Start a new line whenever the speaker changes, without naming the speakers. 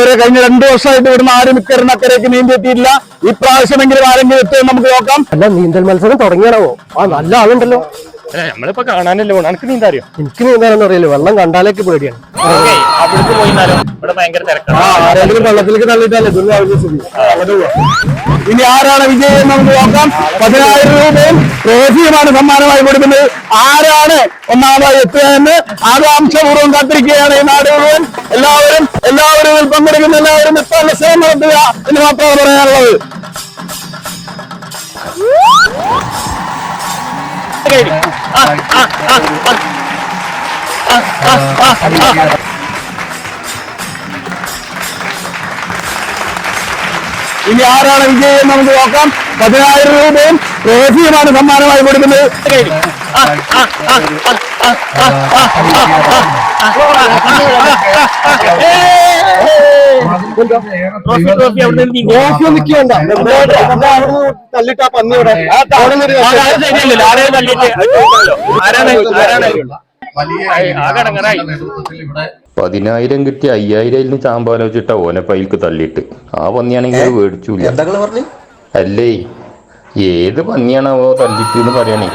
പ്രിയപ്പെട്ടവരെ കഴിഞ്ഞ രണ്ടു വർഷമായിട്ട് ഇവിടുന്ന് ആരും ഇക്കരന്ന് അക്കരയ്ക്ക് നീന്തി എത്തിയിട്ടില്ല ഇപ്രാവശ്യമെങ്കിലും ആരെങ്കിലും എത്തുമെന്ന് നമുക്ക് നോക്കാം.
അല്ല നീന്തൽ മത്സരം തുടങ്ങിയാണോ? ആ നല്ല ആളുണ്ടല്ലോ.
അല്ല നമ്മളിപ്പോ കാണാനല്ലേ എനിക്ക് നീന്താറിയോ?
എനിക്ക് നീന്താനൊന്നും അറിയില്ല. വെള്ളം കണ്ടാലേക്ക് പേടിയാണ്.
ഓക്കേ, അവിടേക്ക് പോയിന്നാലോ ഇവിടെ ഭയങ്കര തിരക്കാണ്.
ആരെങ്കിലും വെള്ളത്തിലേക്ക് തള്ളിയിട്ടല്ലേ. ഇനി ആരാണ് വിജയം നമുക്ക് നോക്കാം. പതിനായിരം രൂപയും ട്രോഫിയുമാണ് സമ്മാനമായി കൊടുക്കുന്നത്. ആരാണ് ഒന്നാമതായി എത്തുക എന്ന് ആകാംക്ഷപൂർവം കാത്തിരിക്കുകയാണ് ഈ നാട് മുഴുവൻ. എല്ലാവരും എല്ലാവരും ഇതിൽ പങ്കെടുക്കുന്ന. എല്ലാവരും എത്താനുള്ള ശ്രമം നടത്തുക എന്ന് മാത്രമാണ് പറയാനുള്ളത്.
ആ, ആ, ആ, ആ. ആ, ആ,
ഇനി ആരാണ് വിജയം നമുക്ക് നോക്കാം പതിനായിരം രൂപയും ട്രോഫിയുമാണ് സമ്മാനമായി കൊടുക്കുന്നത്
ട്രോഫി.
നിൽക്കണ്ട ആ പന്നി ഇവിടെ
ആ, അത് ശരിയല്ലല്ലോ. ആരെയും തല്ലിയിട്ട് അത് ചോദിക്കാമല്ലോ. ആരാണ് ആരാണ് ആയി, ആകെ ഇടങ്ങേറായി.
പതിനായിരം കിട്ടി അയ്യായിരം ചാമ്പാലോചിട്ട ഓനെ പൈൽക്ക് തള്ളിയിട്ട്. ആ പന്നിയാണെങ്കിൽ അത്
എന്താ
അല്ലേ? ഏത് പന്നിയാണോ തല്ലിട്ട് എന്ന് പറയണേ